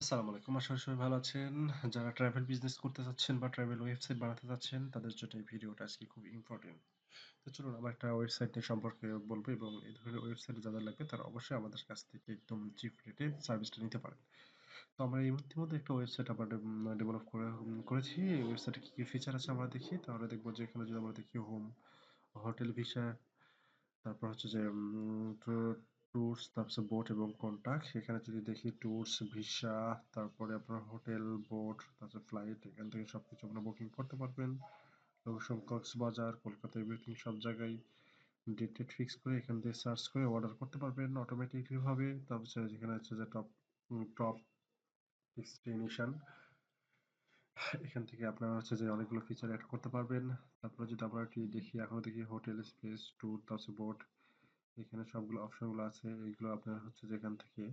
আসসালামু আলাইকুম। আশা করি সবাই ভালো আছেন। যারা ট্রাভেল বিজনেস করতে চাচ্ছেন বা ট্রাভেল ওয়েবসাইট বানাতে চাচ্ছেন তাদের জন্য এই ভিডিওটা আজকে খুব ইম্পোর্টেন্ট। তো চলুন আমরা একটা ওয়েবসাইট সম্পর্কে বলব এবং এই ধরনের ওয়েবসাইট যাদের লাগবে তারা অবশ্যই আমাদের কাছ থেকে একদম চিপ রেটে সার্ভিসটা নিতে পারেন। তো আমরা এই মধ্যে একটা ওয়েবসাইট আমরা ডেভেলপ করে করেছি। এই ওয়েবসাইটে কি, কি ফিচার আছে আমরা দেখি। তাহলে দেখব যে এখানে যদি আমরা দেখি হোম, হোটেল ভিসা তারপর হচ্ছে যে ট্যুরস তারপর বোট এবং কন্টাক্ট এখানে যদি দেখি ট্যুরস ভিসা তারপরে আপনার হোটেল বোট তারপর ফ্লাইট এখান থেকে সব কিছু আপনারা বুকিং করতে পারবেন। লোকেশন কক্সবাজার, কলকাতা এভরিথিং সব জায়গায় ডেট টেট ফিক্স করে এখান থেকে সার্চ করে অর্ডার করতে পারবেন অটোমেটিকলি ভাবে তারপর যেখানে হচ্ছে যে টপ টপ ডেস্টিনেশন এখান থেকে আপনারা হচ্ছে যে অনেকগুলো ফিচার অ্যাড করতে পারবেন। তারপরে যদি আমরা দেখি, এখন দেখি হোটেল স্পেস ট্যুর তারপর বোট এখানে সবগুলো অপশনগুলো আছে। এইগুলো আপনার হচ্ছে যেখান থেকে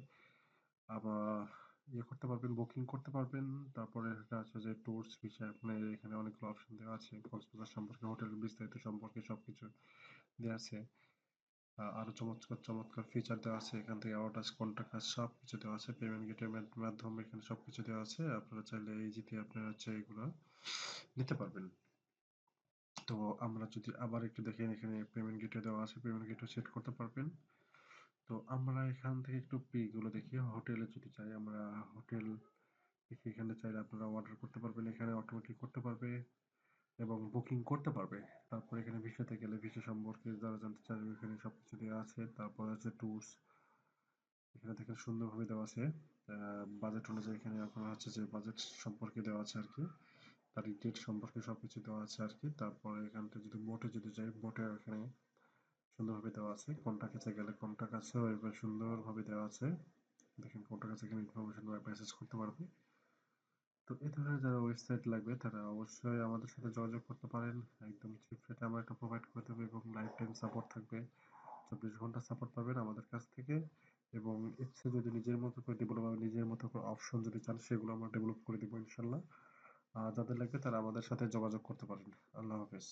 আবার ইয়ে করতে পারবেন বুকিং করতে পারবেন। তারপরে আছে যে ট্যুরস বিষয়ে আপনার এখানে অনেকগুলো অপশন দেওয়া আছে। কক্সবাজার সম্পর্কে হোটেল বিস্তারিত সম্পর্কে সবকিছু দেওয়া আছে। আরও চমৎকার চমৎকার ফিচার দেওয়া আছে। এখান থেকে কন্ট্যাক্ট কাজ সব কিছু দেওয়া আছে। পেমেন্ট গেটের মাধ্যমে এখানে সব কিছু দেওয়া আছে। আপনারা চাইলে এই জিতে আপনারা হচ্ছে এগুলো নিতে পারবেন। তো আমরা যদি আবার একটু দেখেন, এখানে পেমেন্ট গেটে দেওয়া আছে পেমেন্ট গেটও সেট করতে পারবেন। তো আমরা এখান থেকে একটু পে গুলো দেখি হোটেলে যদি চাই আমরা হোটেল এখানে চাইলে আপনারা অর্ডার করতে পারবেন, এখানে অটোমেটিক করতে পারবে এবং বুকিং করতে পারবে। তারপর এখানে ভিসাতে গেলে ভিসা সম্পর্কে যারা জানতে চাইবে এখানে সব কিছু দেওয়া আছে। তারপর আছে ট্যুরস এখানে দেখেন সুন্দরভাবে দেওয়া আছে। বাজেট অনুযায়ী এখানে আপনার হচ্ছে যে বাজেট সম্পর্কে দেওয়া আছে আর কি। তারিখ ডেট সম্পর্কে সবকিছু দেওয়া আছে আর কি তারপরে এখানটা যদি বোটে যদি যাই বোটে এখানে সুন্দরভাবে দেওয়া আছে। কোনটা কাছে গেলে কোনটা কাছে এবার সুন্দরভাবে দেওয়া আছে। দেখেন কোনটা কাছে এখানে ইনফরমেশন মেসেজ করতে পারবে। তো এই ধরনের যারা ওয়েবসাইট লাগবে, তারা অবশ্যই আমাদের সাথে যোগাযোগ করতে পারেন। একদম চিপ রেটে আমরা এটা প্রোভাইড করে দেবো এবং লাইফ টাইম সাপোর্ট থাকবে। চব্বিশ ঘণ্টা সাপোর্ট পাবেন আমাদের কাছ থেকে। এবং এসে যদি নিজের মতো করে ডেভেলপ নিজের মতো করে অপশন যদি চান, সেগুলো আমরা ডেভেলপ করে দেবো ইনশাল্লাহ। যাদের লাগবে তারা আমাদের সাথে যোগাযোগ করতে পারেন। আল্লাহ হাফেজ।